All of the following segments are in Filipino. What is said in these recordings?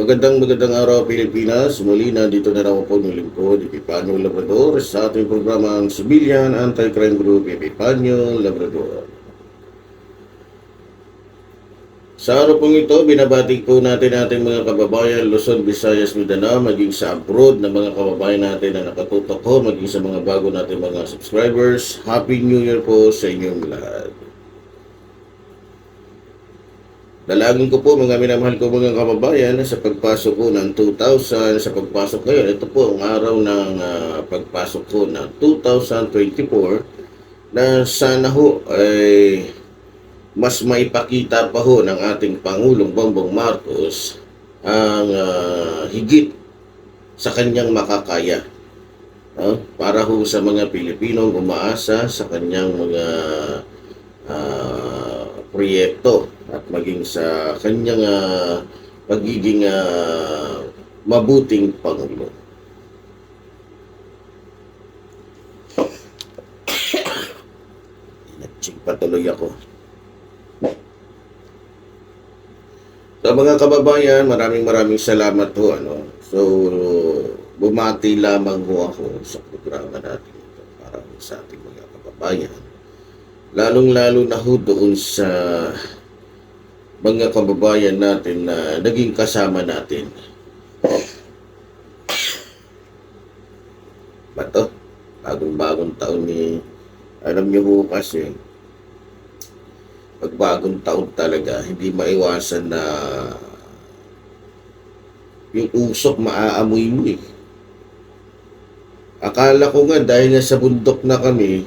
Magandang magandang araw Pilipinas. Muli nandito na naman po ng lingkod, Epipanyo Labrador sa ating programang Civilian Anti-Crime Group, Epipanyo Labrador. Sa araw pong ito, binabati po natin ating mga kababayan Luzon, Visayas, Mindanao, maging sa abroad na mga kababayan natin na nakatutok ko, maging sa mga bago natin mga subscribers. Happy New Year po sa inyong lahat. Dalangin ko po mga minamahal ko mga kababayan sa pagpasok ko ng 2000, sa pagpasok ngayon, ito po ang araw ng ah, pagpasok ko ng 2024 na sana ho ay mas maipakita pa ho ng ating Pangulong Bongbong Marcos ang ah, higit sa kanyang makakaya. no? para ho sa mga Pilipinong umaasa sa kanyang mga ah, proyekto at maging sa kanyang ah, pagiging ah, mabuting Pangulo. Nag-check patuloy ako. Sa mga kababayan, maraming maraming salamat ho. Ano. So, bumati lamang ho ako sa programa natin ito para sa ating mga kababayan. Lalong-lalo na ho doon sa mga kababayan natin na naging kasama natin. Bato, bagong-bagong taon ni, alam niyo ho kasi, pag bagong taon talaga, hindi maiwasan na yung usok maaamoy mo eh. Akala ko nga dahil nga sa bundok na kami,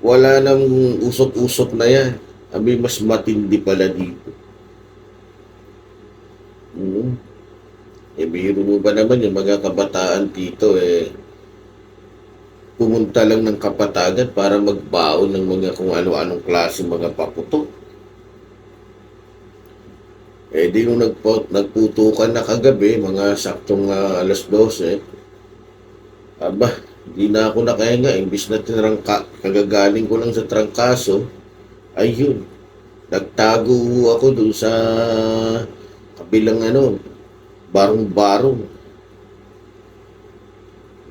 wala nang usok-usok na yan. Abi mas matindi pala dito. Eh, biro mo ba naman yung mga kabataan dito eh, pumunta lang ng kapatagan para magbaon ng mga kung ano-anong klase mga paputok. Eh di nung nagpo, nagputukan na kagabi, mga saktong ah, alas 12, aba, di na ako nakahinga. Imbis na tinrangka, kagagaling ko lang sa trangkaso, ayun, nagtago ako doon sa kabilang ano, barong-barong.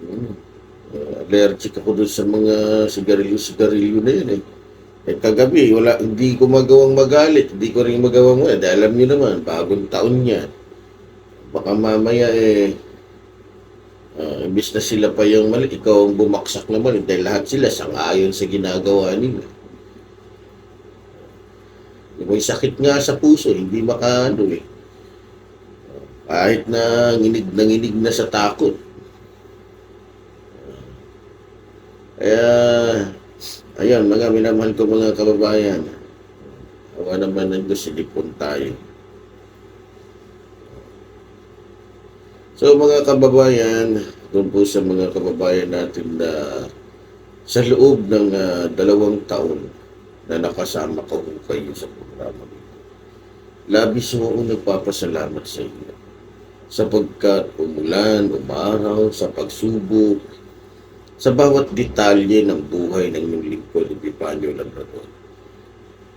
Hmm. Allergic ako doon sa mga sigarilyo-sigarilyo na yun eh. Eh kagabi, wala, hindi ko magawang magalit, hindi ko rin magawang wala. Dahil alam niyo naman, bagong taon yan. Baka mamaya eh, uh, imbis na sila pa yung mali, ikaw ang bumaksak naman. eh, Dahil lahat sila sangayon sa ginagawa nila. Yung May sakit nga sa puso, hindi makaano eh. Kahit na nginig na nginig na sa takot. Kaya, ayun, mga minamahal ko mga kababayan. Awa naman ng Diyos, silipon tayo. So mga kababayan, doon po sa mga kababayan natin na sa loob ng ah, dalawang taon na nakasama ko kayo sa programa nito. Labis mo akong nagpapasalamat sa inyo sapagkat umulan, umaraw, sa pagsubok, sa bawat detalye ng buhay ng inyong lingkod, Epipanyo Labrador,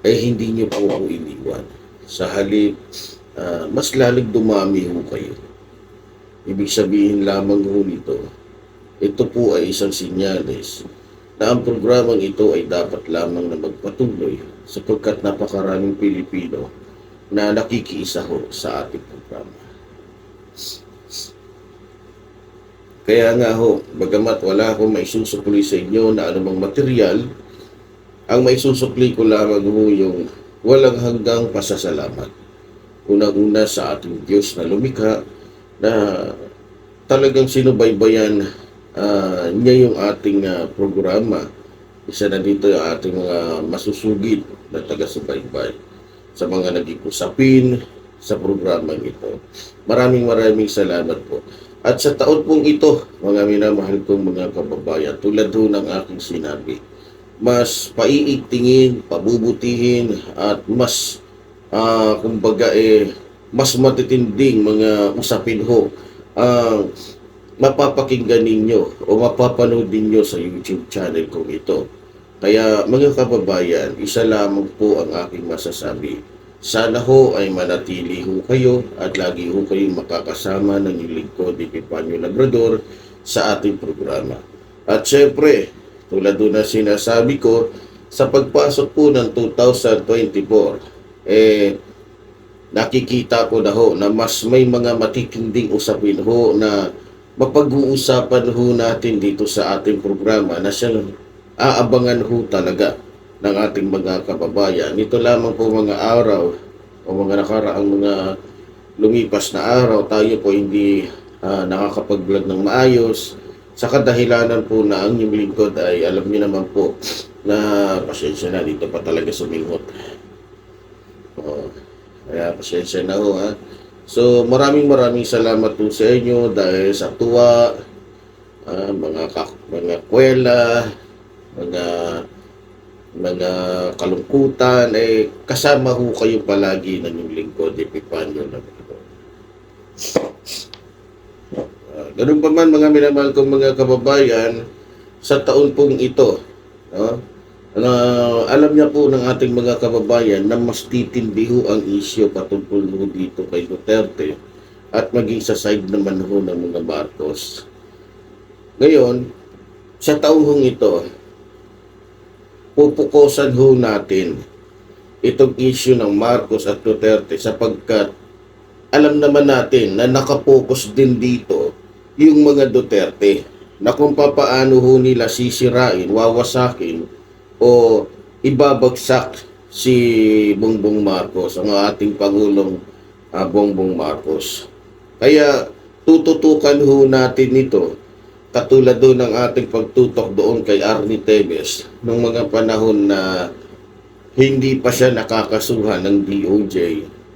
ay hindi niyo po ako iniwan. Sa halip, ah, mas lalig dumami ho kayo. Ibig sabihin lamang ho nito, ito po ay isang sinyales na ang programang ito ay dapat lamang na magpatuloy sapagkat napakaraming Pilipino na nakikiisa ho sa ating programa. Kaya nga ho, bagamat wala akong maisusukli sa inyo na anumang material, ang maisusukli ko lamang ho yung walang hanggang pasasalamat. Unang-una sa ating Diyos na lumikha na talagang sinubaybayan ah, niya yung ating ah, programa. Isa na dito yung ating mga masusugid na taga-subaybay sa mga naging usapin sa programang ito. Maraming maraming salamat po. At sa taon pong ito, mga minamahal kong mga kababayan, tulad ho ng aking sinabi, mas paiigtingin, pabubutihin at mas ah, kumbaga eh mas matitinding mga usapin ho ang mapapakinggan ninyo o mapapanood ninyo sa YouTube channel kong ito. Kaya mga kababayan, isa lamang po ang aking masasabi. Sana ho ay manatili ho kayo at lagi ho kayong makakasama ng inyong lingkod ni Pipanyo Labrador sa ating programa. At syempre, tulad doon na sinasabi ko, sa pagpasok po ng 2024, eh, nakikita ko na ho na mas may mga matitinding usapin ho na mapag-uusapan ho natin dito sa ating programa na siyang aabangan ho talaga ng ating mga kababayan. Ito lamang po mga araw o mga nakaraang mga lumipas na araw, tayo po hindi ah, nakakapag-vlog ng maayos. Sa kadahilanan po na ang inyong lingkod ay alam niyo naman po na pasensya na dito pa talaga sumingot. Oo. Kaya pasensya na ho ha. So maraming maraming salamat po sa inyo dahil sa tuwa, ah, mga mga kwela, mga mga kalungkutan, eh, kasama ho kayo palagi ng yung lingkod, Epipanyo na Uh, ganun pa man mga minamahal kong mga kababayan, sa taon pong ito, no, na alam niya po ng ating mga kababayan na mas titindi ho ang isyo patungkol ho dito kay Duterte at maging sa side naman ho ng mga Marcos. Ngayon, sa taong ito, pupukosan ho natin itong issue ng Marcos at Duterte sapagkat alam naman natin na nakapokus din dito yung mga Duterte na kung papaano ho nila sisirain, wawasakin o ibabagsak si Bongbong Marcos, ang ating Pangulong ah, Bongbong Marcos. Kaya tututukan ho natin ito katulad doon ng ating pagtutok doon kay Arnie Tevez nung mga panahon na hindi pa siya nakakasuhan ng DOJ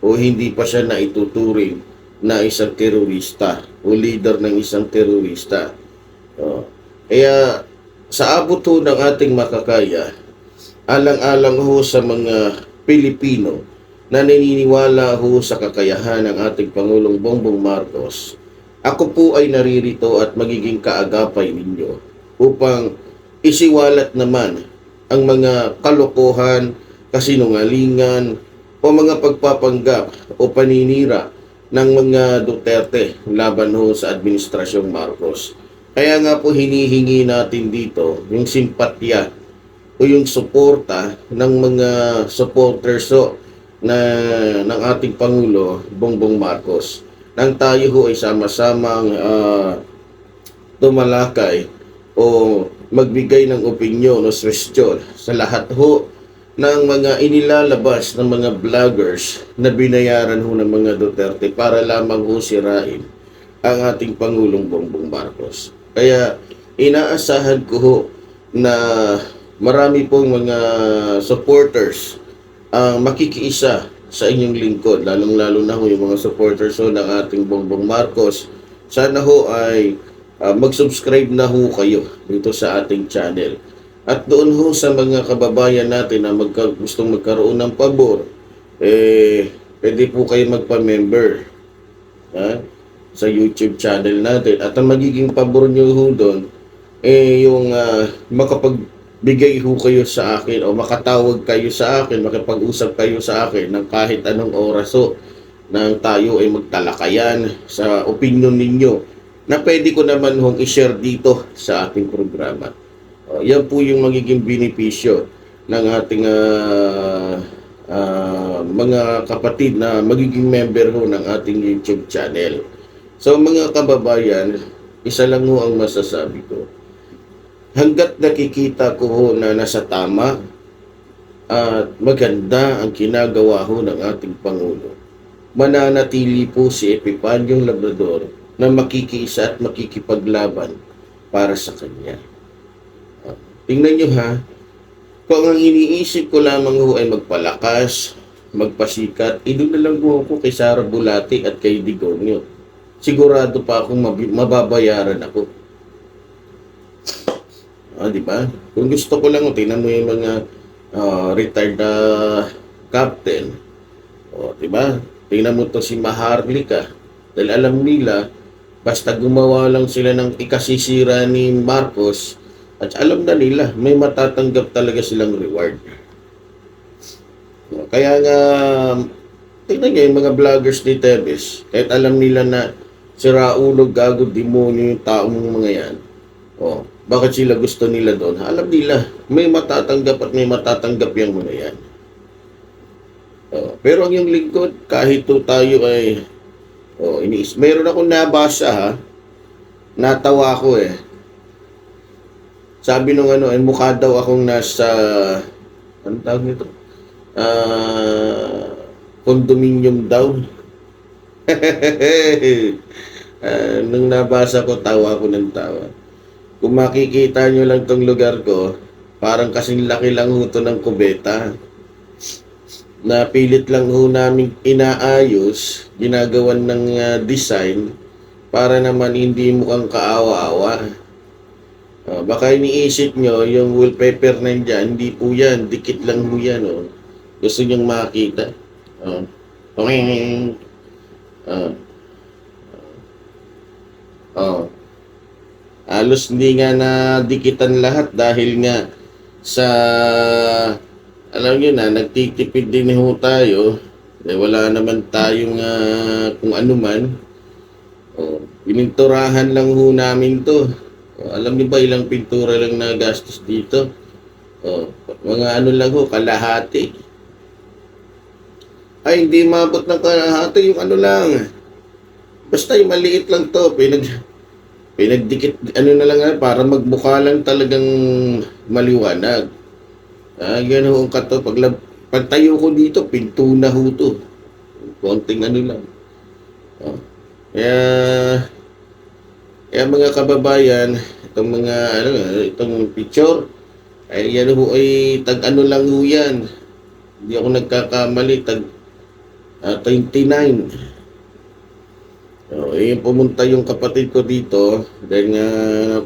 o hindi pa siya naituturing na isang terorista o leader ng isang terorista. Oh. Kaya sa abot ho ng ating makakaya, alang-alang ho sa mga Pilipino na naniniwala ho sa kakayahan ng ating Pangulong Bongbong Marcos, ako po ay naririto at magiging kaagapay ninyo upang isiwalat naman ang mga kalokohan, kasinungalingan, o mga pagpapanggap o paninira ng mga Duterte laban ho sa Administrasyong Marcos. Kaya nga po hinihingi natin dito yung simpatya o yung suporta ng mga supporters ho na ng ating Pangulo Bongbong Marcos nang tayo ho ay sama-samang ah, tumalakay o magbigay ng opinyon o suggestion sa lahat ho ng mga inilalabas ng mga vloggers na binayaran ho ng mga Duterte para lamang ho sirain ang ating Pangulong Bongbong Marcos. Kaya inaasahan ko ho na marami pong mga supporters ang makikiisa sa inyong lingkod, lalong-lalo na ho yung mga supporters ho ng ating Bongbong Marcos. Sana ho ay ah, mag-subscribe na ho kayo dito sa ating channel. At doon ho sa mga kababayan natin na magka, gustong magkaroon ng pabor, eh, pwede po kayo magpa-member ha, sa YouTube channel natin. At ang magiging pabor nyo ho doon, eh, yung ah, makapagbigay ho kayo sa akin o makatawag kayo sa akin, makipag-usap kayo sa akin ng kahit anong oras ho nang tayo ay magtalakayan sa opinion ninyo na pwede ko naman hong i-share dito sa ating programa. Uh, yan po yung magiging benepisyo ng ating ah, ah, mga kapatid na magiging member ho ng ating YouTube channel. So mga kababayan, isa lang ho ang masasabi ko. Hanggat nakikita ko ho na nasa tama at maganda ang kinagawa ho ng ating Pangulo, mananatili po si Epipanyong Labrador na makikiisa at makikipaglaban para sa kanya. Ah, Tingnan nyo ha, kung ang iniisip ko lamang ho ay magpalakas, magpasikat, idun na lang ho ako kay Sara Bulati at kay Digongyo. Sigurado pa akong mababayaran ako. Ah, di ba? Kung gusto ko lang, tingnan mo yung mga ah, retired na captain. O, di ba? Tingnan mo to si Maharlika. Dahil alam nila, basta gumawa lang sila ng ikasisira ni Marcos, at alam na nila, may matatanggap talaga silang reward. O, Kaya nga, tingnan nyo yung mga vloggers ni Tevez, kahit alam nila na sira ulo, gago, demonyo yung taong mga yan. O, bakit sila gusto nila doon? Alam nila, may matatanggap at may matatanggap yung mga yan. O, pero ang yung lingkod, kahit to tayo ay o, iniis. Meron akong nabasa ha, natawa ko eh. Sabi nung ano, eh, mukha daw akong nasa, ano tawag nito? Ah, condominium daw. Ah, nung nabasa ko, tawa ko ng tawa. Kung makikita nyo lang tong lugar ko, parang kasing laki lang ho to ng kubeta. Napilit lang ho namin inaayos, ginagawan ng ah, design, para naman hindi mukhang kaawa-awa. Ah, baka iniisip nyo, yung wallpaper na dyan, hindi po yan, dikit lang ho yan. Oh. Gusto nyong makita. Oh. Okay. Ah. Oh. Halos hindi nga na dikitan lahat dahil nga sa alam niyo na nagtitipid din ho tayo. Eh, wala naman tayong ah, kung ano man. Oh, pininturahan lang ho namin to. Oh, alam niyo ba ilang pintura lang na gastos dito? Oh, mga ano lang ho, kalahati. Ay, hindi mabot ng kalahati yung ano lang. Basta yung maliit lang to, pinag pinagdikit ano na lang ah, para magmukha lang talagang maliwanag. Ah, yan ho ang kato pag pagtayo ko dito, pinto na ho to. Konting ano lang. Oh. Kaya kaya mga kababayan, itong mga ano, itong picture ay yan ho ay tag ano lang ho yan. Hindi ako nagkakamali, tag ah, 29. So, eh, pumunta yung kapatid ko dito dahil nga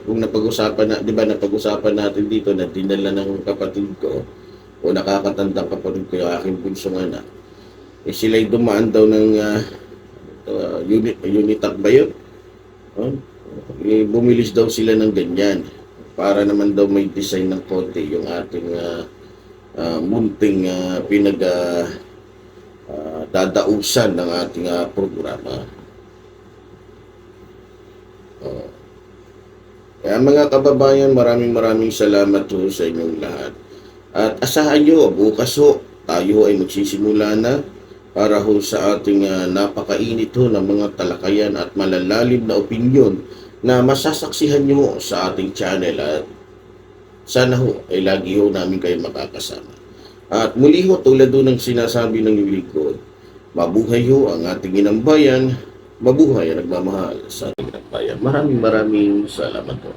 kung napag-usapan na, 'di ba napag-usapan natin dito na dinala ng kapatid ko o nakakatandang kapatid ko yung aking bunsong anak. Eh sila'y dumaan daw ng ah, uh, unit unit ba yun? Oh, eh, bumilis daw sila ng ganyan para naman daw may design ng konti yung ating ah, ah, munting ah, pinag ah, ah, dadausan ng ating ah, programa. Oo. Kaya mga kababayan, maraming maraming salamat po sa inyong lahat. At asahan nyo, bukas ho, tayo ay magsisimula na para ho sa ating ah, napakainit ho ng mga talakayan at malalalim na opinyon na masasaksihan nyo sa ating channel at sana ho ay lagi ho namin kayo makakasama. At muli ho, tulad ho ng sinasabi ng lingkod, mabuhay ho ang ating inang bayan, mabuhay ang nagmamahal sa ating bayan. Maraming maraming salamat po.